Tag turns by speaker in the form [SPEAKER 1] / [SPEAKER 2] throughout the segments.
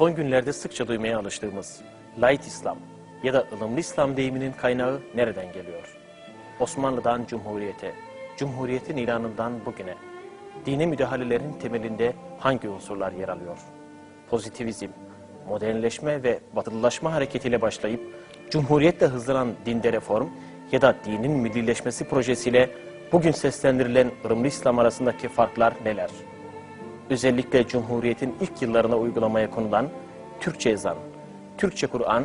[SPEAKER 1] son günlerde sıkça duymaya alıştığımız Light İslam ya da ılımlı İslam deyiminin kaynağı nereden geliyor? Osmanlı'dan Cumhuriyete, Cumhuriyetin ilanından bugüne, dine müdahalelerin temelinde hangi unsurlar yer alıyor? Pozitivizm, modernleşme ve batılılaşma hareketiyle başlayıp Cumhuriyetle hızlanan dinde reform ya da dinin millileşmesi projesiyle bugün seslendirilen ılımlı İslam arasındaki farklar neler? Özellikle Cumhuriyet'in ilk yıllarına uygulamaya konulan Türkçe ezan, Türkçe Kur'an,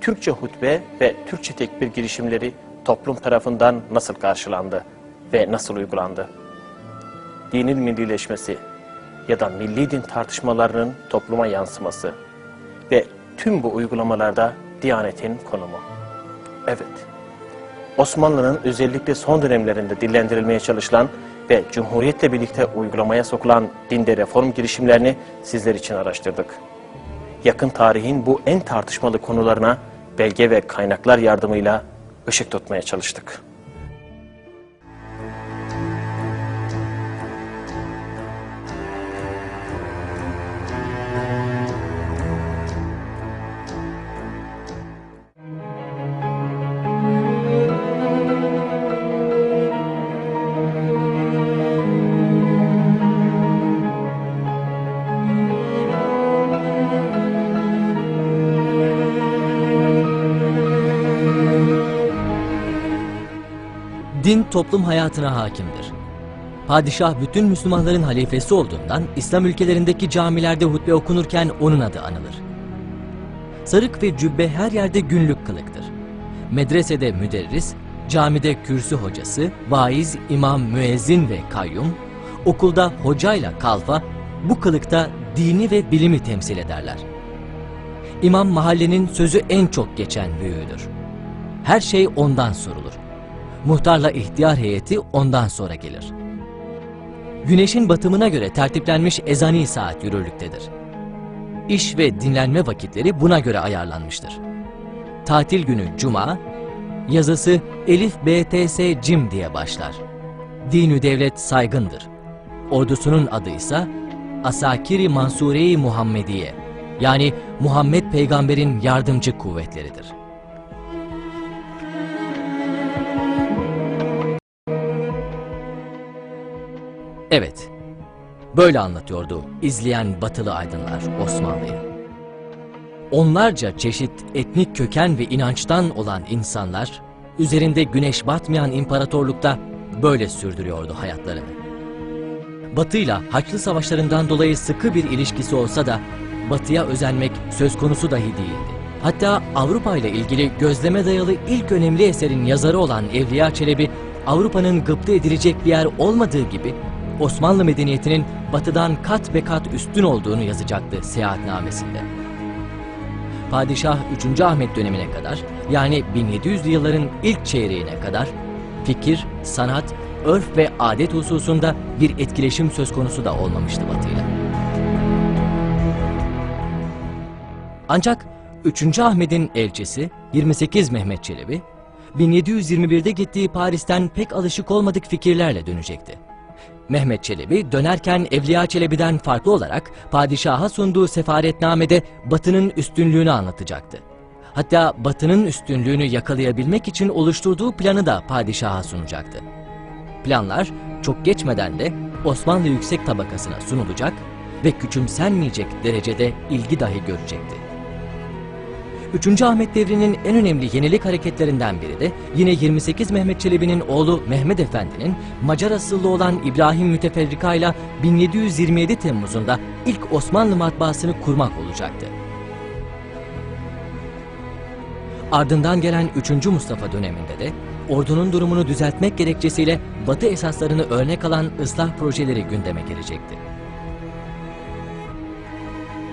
[SPEAKER 1] Türkçe hutbe ve Türkçe tekbir girişimleri toplum tarafından nasıl karşılandı ve nasıl uygulandı? Dinin millileşmesi ya da milli din tartışmalarının topluma yansıması ve tüm bu uygulamalarda Diyanet'in konumu. Evet, Osmanlı'nın özellikle son dönemlerinde dillendirilmeye çalışılan ve Cumhuriyet'le birlikte uygulamaya sokulan dinde reform girişimlerini sizler için araştırdık. Yakın tarihin bu en tartışmalı konularına belge ve kaynaklar yardımıyla ışık tutmaya çalıştık.
[SPEAKER 2] Toplum hayatına hakimdir. Padişah bütün Müslümanların halifesi olduğundan İslam ülkelerindeki camilerde hutbe okunurken onun adı anılır. Sarık ve cübbe her yerde günlük kılıktır. Medresede müderris, camide kürsü hocası, vaiz, imam, müezzin ve kayyum, okulda hocayla kalfa bu kılıkta dini ve bilimi temsil ederler. İmam mahallenin sözü en çok geçen büyüğüdür. Her şey ondan sorulur. Muhtarla ihtiyar heyeti ondan sonra gelir. Güneşin batımına göre tertiplenmiş ezani saat yürürlüktedir. İş ve dinlenme vakitleri buna göre ayarlanmıştır. Tatil günü cuma, yazısı Elif BTS Cim diye başlar. Dinü devlet saygındır. Ordusunun adı ise Asakiri Mansure-i Muhammediye yani Muhammed peygamberin yardımcı kuvvetleridir. Evet, böyle anlatıyordu izleyen batılı aydınlar Osmanlı'yı. Onlarca çeşit etnik köken ve inançtan olan insanlar, üzerinde güneş batmayan imparatorlukta böyle sürdürüyordu hayatlarını. Batı'yla Haçlı Savaşlarından dolayı sıkı bir ilişkisi olsa da Batı'ya özenmek söz konusu dahi değildi. Hatta Avrupa ile ilgili gözleme dayalı ilk önemli eserin yazarı olan Evliya Çelebi, Avrupa'nın gıpta edilecek bir yer olmadığı gibi Osmanlı medeniyetinin batıdan kat be kat üstün olduğunu yazacaktı seyahatnamesinde. Padişah 3. Ahmet dönemine kadar yani 1700'lü yılların ilk çeyreğine kadar fikir, sanat, örf ve adet hususunda bir etkileşim söz konusu da olmamıştı Batı'yla. Ancak 3. Ahmet'in elçisi 28 Mehmet Çelebi 1721'de gittiği Paris'ten pek alışık olmadık fikirlerle dönecekti. Mehmet Çelebi dönerken Evliya Çelebi'den farklı olarak padişaha sunduğu sefaretnamede Batı'nın üstünlüğünü anlatacaktı. Hatta Batı'nın üstünlüğünü yakalayabilmek için oluşturduğu planı da padişaha sunacaktı. Planlar çok geçmeden de Osmanlı yüksek tabakasına sunulacak ve küçümsenmeyecek derecede ilgi dahi görecekti. 3. Ahmet devrinin en önemli yenilik hareketlerinden biri de yine 28 Mehmet Çelebi'nin oğlu Mehmet Efendi'nin Macar asıllı olan İbrahim Müteferrika ile 1727 Temmuz'unda ilk Osmanlı matbaasını kurmak olacaktı. Ardından gelen 3. Mustafa döneminde de ordunun durumunu düzeltmek gerekçesiyle Batı esaslarını örnek alan ıslah projeleri gündeme gelecekti.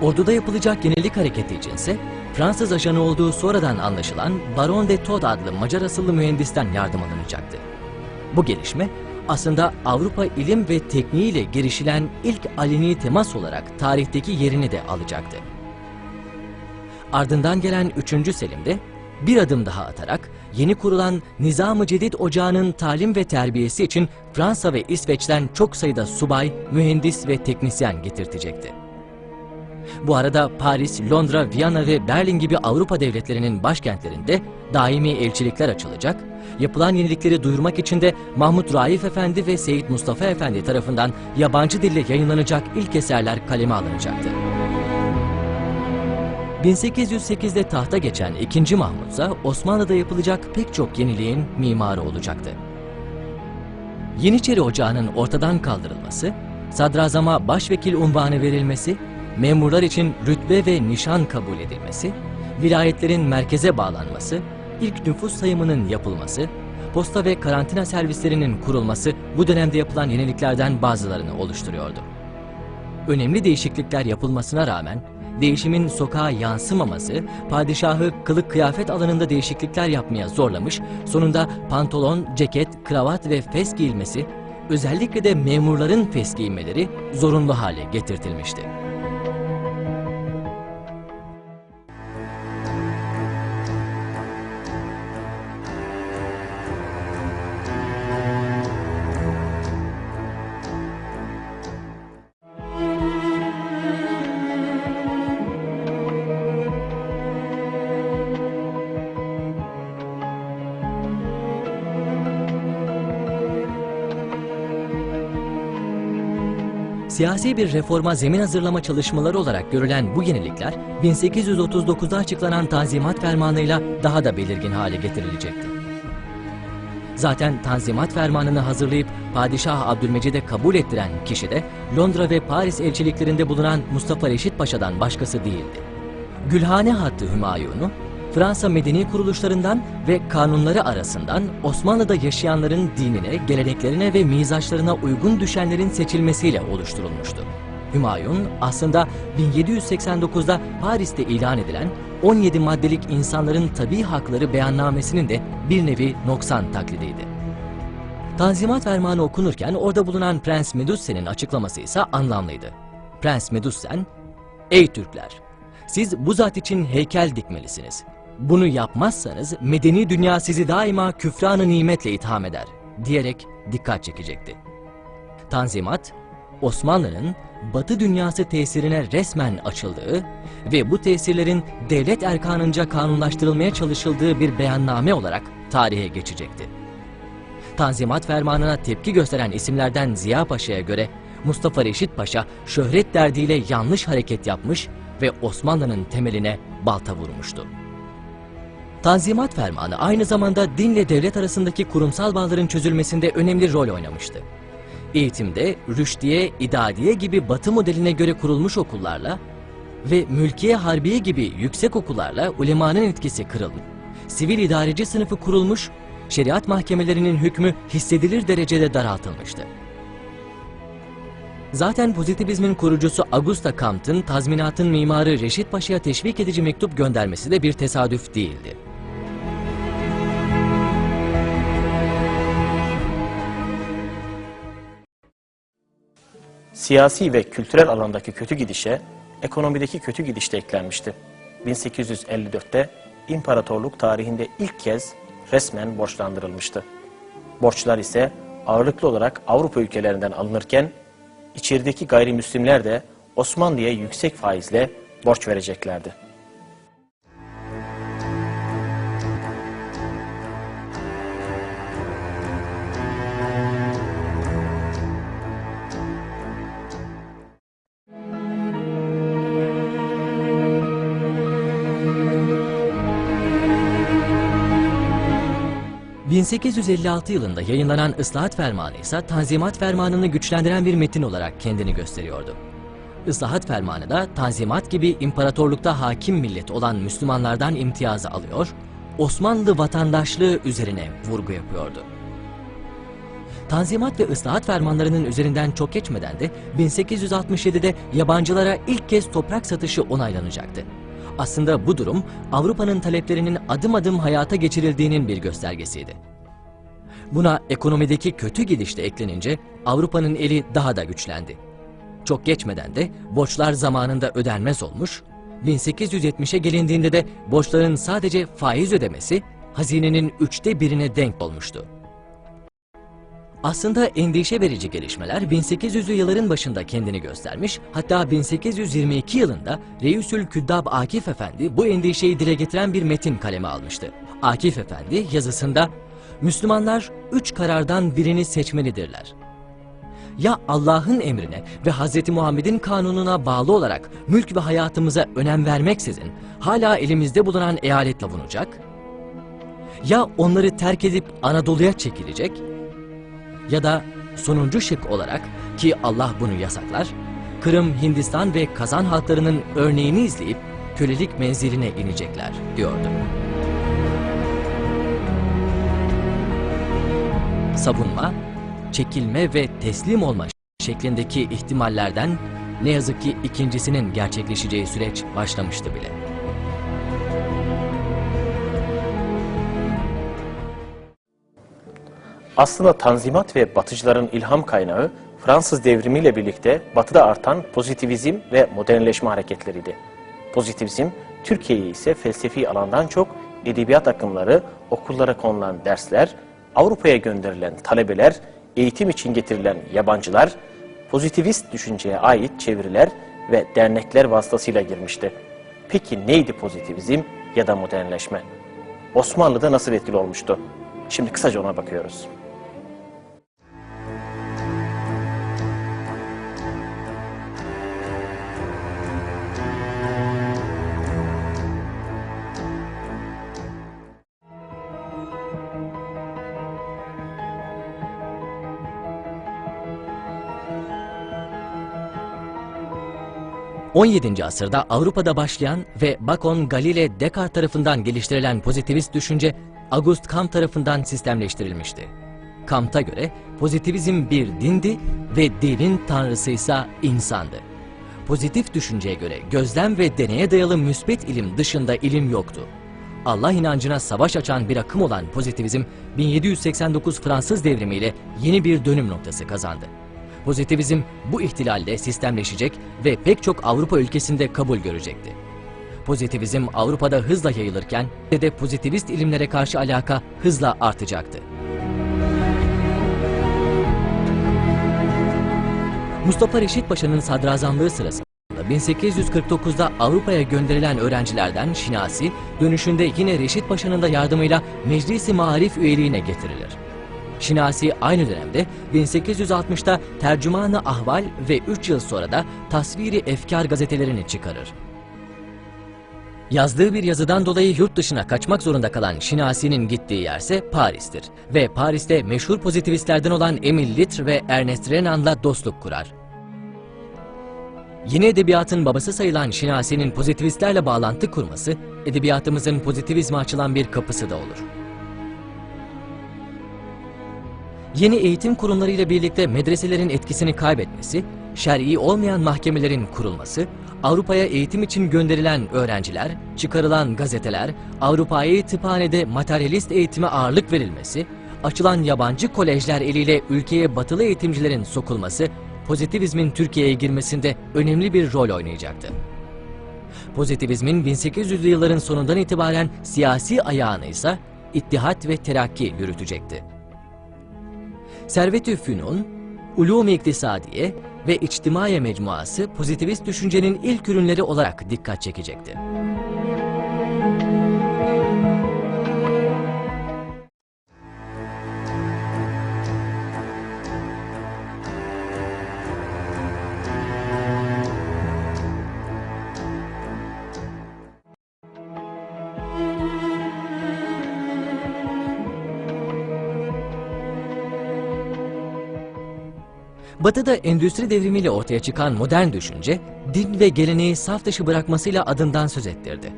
[SPEAKER 2] Orduda yapılacak yenilik hareketi içinse Fransız ajanı olduğu sonradan anlaşılan Baron de Todd adlı Macar asıllı mühendisten yardım alınacaktı. Bu gelişme aslında Avrupa ilim ve tekniğiyle girişilen ilk aleni temas olarak tarihteki yerini de alacaktı. Ardından gelen 3. Selim'de bir adım daha atarak yeni kurulan Nizam-ı Cedid Ocağı'nın talim ve terbiyesi için Fransa ve İsveç'ten çok sayıda subay, mühendis ve teknisyen getirtecekti. Bu arada Paris, Londra, Viyana ve Berlin gibi Avrupa devletlerinin başkentlerinde daimi elçilikler açılacak, yapılan yenilikleri duyurmak için de Mahmut Raif Efendi ve Seyit Mustafa Efendi tarafından yabancı dille yayınlanacak ilk eserler kaleme alınacaktı. 1808'de tahta geçen 2. Mahmut ise Osmanlı'da yapılacak pek çok yeniliğin mimarı olacaktı. Yeniçeri Ocağı'nın ortadan kaldırılması, sadrazama başvekil unvanı verilmesi, memurlar için rütbe ve nişan kabul edilmesi, vilayetlerin merkeze bağlanması, ilk nüfus sayımının yapılması, posta ve karantina servislerinin kurulması bu dönemde yapılan yeniliklerden bazılarını oluşturuyordu. Önemli değişiklikler yapılmasına rağmen değişimin sokağa yansımaması padişahı kılık kıyafet alanında değişiklikler yapmaya zorlamış, sonunda pantolon, ceket, kravat ve fes giyilmesi, özellikle de memurların fes giymeleri zorunlu hale getirtilmişti. Siyasi bir reforma zemin hazırlama çalışmaları olarak görülen bu yenilikler 1839'da açıklanan Tanzimat Fermanı'yla daha da belirgin hale getirilecekti. Zaten Tanzimat Fermanı'nı hazırlayıp Padişah Abdülmecid'e kabul ettiren kişi de Londra ve Paris elçiliklerinde bulunan Mustafa Reşit Paşa'dan başkası değildi. Gülhane hattı Hümayun'u Fransa medeni kuruluşlarından ve kanunları arasından Osmanlı'da yaşayanların dinine, geleneklerine ve mizaçlarına uygun düşenlerin seçilmesiyle oluşturulmuştu. Hümayun aslında 1789'da Paris'te ilan edilen 17 maddelik insanların tabi hakları beyannamesinin de bir nevi noksan taklidiydi. Tanzimat Fermanı okunurken orada bulunan Prens Medussen'in açıklaması ise anlamlıydı. Prens Medussen, Ey Türkler! Siz bu zat için heykel dikmelisiniz. Bunu yapmazsanız medeni dünya sizi daima küfranı nimetle itham eder diyerek dikkat çekecekti. Tanzimat, Osmanlı'nın Batı dünyası tesirine resmen açıldığı ve bu tesirlerin devlet erkanınca kanunlaştırılmaya çalışıldığı bir beyanname olarak tarihe geçecekti. Tanzimat fermanına tepki gösteren isimlerden Ziya Paşa'ya göre Mustafa Reşit Paşa şöhret derdiyle yanlış hareket yapmış ve Osmanlı'nın temeline balta vurmuştu. Tanzimat Fermanı aynı zamanda dinle devlet arasındaki kurumsal bağların çözülmesinde önemli rol oynamıştı. Eğitimde rüştiye, idadiye gibi batı modeline göre kurulmuş okullarla ve mülkiye harbiye gibi yüksek okullarla ulemanın etkisi kırılmış. Sivil idareci sınıfı kurulmuş, şeriat mahkemelerinin hükmü hissedilir derecede daraltılmıştı. Zaten pozitivizmin kurucusu Augusta Comte'ın tazminatın mimarı Reşit Paşa'ya teşvik edici mektup göndermesi de bir tesadüf değildi.
[SPEAKER 1] Siyasi ve kültürel alandaki kötü gidişe ekonomideki kötü gidiş de eklenmişti. 1854'te imparatorluk tarihinde ilk kez resmen borçlandırılmıştı. Borçlar ise ağırlıklı olarak Avrupa ülkelerinden alınırken içerideki gayrimüslimler de Osmanlı'ya yüksek faizle borç vereceklerdi.
[SPEAKER 2] ...1856 yılında yayınlanan Islahat Fermanı ise Tanzimat Fermanı'nı güçlendiren bir metin olarak kendini gösteriyordu. Islahat Fermanı da Tanzimat gibi imparatorlukta hakim millet olan Müslümanlardan imtiyazı alıyor, Osmanlı vatandaşlığı üzerine vurgu yapıyordu. Tanzimat ve ıslahat fermanlarının üzerinden çok geçmeden de 1867'de yabancılara ilk kez toprak satışı onaylanacaktı. Aslında bu durum Avrupa'nın taleplerinin adım adım hayata geçirildiğinin bir göstergesiydi. Buna ekonomideki kötü gidiş eklenince Avrupa'nın eli daha da güçlendi. Çok geçmeden de borçlar zamanında ödenmez olmuş, 1870'e gelindiğinde de borçların sadece faiz ödemesi hazinenin üçte birine denk olmuştu. Aslında endişe verici gelişmeler 1800'lü yılların başında kendini göstermiş, hatta 1822 yılında Reisül Küddab Akif Efendi bu endişeyi dile getiren bir metin kaleme almıştı. Akif Efendi yazısında, Müslümanlar üç karardan birini seçmelidirler. Ya Allah'ın emrine ve Hz. Muhammed'in kanununa bağlı olarak mülk ve hayatımıza önem vermeksizin hala elimizde bulunan eyaletle bulunacak, ya onları terk edip Anadolu'ya çekilecek ya da sonuncu şık olarak ki Allah bunu yasaklar, Kırım, Hindistan ve Kazan halklarının örneğini izleyip kölelik menziline inecekler diyordu. Savunma, çekilme ve teslim olma şeklindeki ihtimallerden ne yazık ki ikincisinin gerçekleşeceği süreç başlamıştı bile.
[SPEAKER 1] Aslında Tanzimat ve Batıcıların ilham kaynağı Fransız devrimiyle birlikte Batı'da artan pozitivizm ve modernleşme hareketleriydi. Pozitivizm, Türkiye'yi ise felsefi alandan çok edebiyat akımları, okullara konulan dersler, Avrupa'ya gönderilen talebeler, eğitim için getirilen yabancılar, pozitivist düşünceye ait çeviriler ve dernekler vasıtasıyla girmişti. Peki neydi pozitivizm ya da modernleşme? Osmanlı'da nasıl etkili olmuştu? Şimdi kısaca ona bakıyoruz.
[SPEAKER 2] – 17. asırda Avrupa'da başlayan ve Bacon, Galile, Descartes tarafından geliştirilen pozitivist düşünce Auguste Comte tarafından sistemleştirilmişti. Comte'a göre pozitivizm bir dindi ve dinin tanrısı ise insandı. Pozitif düşünceye göre gözlem ve deneye dayalı müsbet ilim dışında ilim yoktu. Allah inancına savaş açan bir akım olan pozitivizm 1789 Fransız devrimiyle yeni bir dönüm noktası kazandı. Pozitivizm bu ihtilalle sistemleşecek ve pek çok Avrupa ülkesinde kabul görecekti. Pozitivizm Avrupa'da hızla yayılırken de pozitivist ilimlere karşı alaka hızla artacaktı. Mustafa Reşit Paşa'nın sadrazamlığı sırasında 1849'da Avrupa'ya gönderilen öğrencilerden Şinasi, dönüşünde yine Reşit Paşa'nın da yardımıyla Meclis-i Marif üyeliğine getirilir. Şinasi aynı dönemde 1860'da Tercümanı Ahval ve 3 yıl sonra da Tasviri Efkar gazetelerini çıkarır. Yazdığı bir yazıdan dolayı yurt dışına kaçmak zorunda kalan Şinasi'nin gittiği yerse Paris'tir ve Paris'te meşhur pozitivistlerden olan Emile Litre ve Ernest Renan'la dostluk kurar. Yeni edebiyatın babası sayılan Şinasi'nin pozitivistlerle bağlantı kurması, edebiyatımızın pozitivizme açılan bir kapısı da olur. Yeni eğitim kurumlarıyla birlikte medreselerin etkisini kaybetmesi, şer'i olmayan mahkemelerin kurulması, Avrupa'ya eğitim için gönderilen öğrenciler, çıkarılan gazeteler, Avrupa'ya tıphanede materyalist eğitime ağırlık verilmesi, açılan yabancı kolejler eliyle ülkeye batılı eğitimcilerin sokulması, pozitivizmin Türkiye'ye girmesinde önemli bir rol oynayacaktı. Pozitivizmin 1800'lü yılların sonundan itibaren siyasi ayağını ise İttihat ve Terakki yürütecekti. Servet-ü Fünun, Ulûm-i İktisadiye ve İçtimaiye Mecmuası pozitivist düşüncenin ilk ürünleri olarak dikkat çekecekti. Batı'da endüstri devrimiyle ortaya çıkan modern düşünce, din ve geleneği saf dışı bırakmasıyla adından söz ettirdi.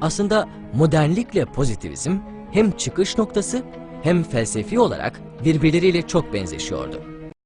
[SPEAKER 2] Aslında modernlikle pozitivizm hem çıkış noktası hem felsefi olarak birbirleriyle çok benzeşiyordu.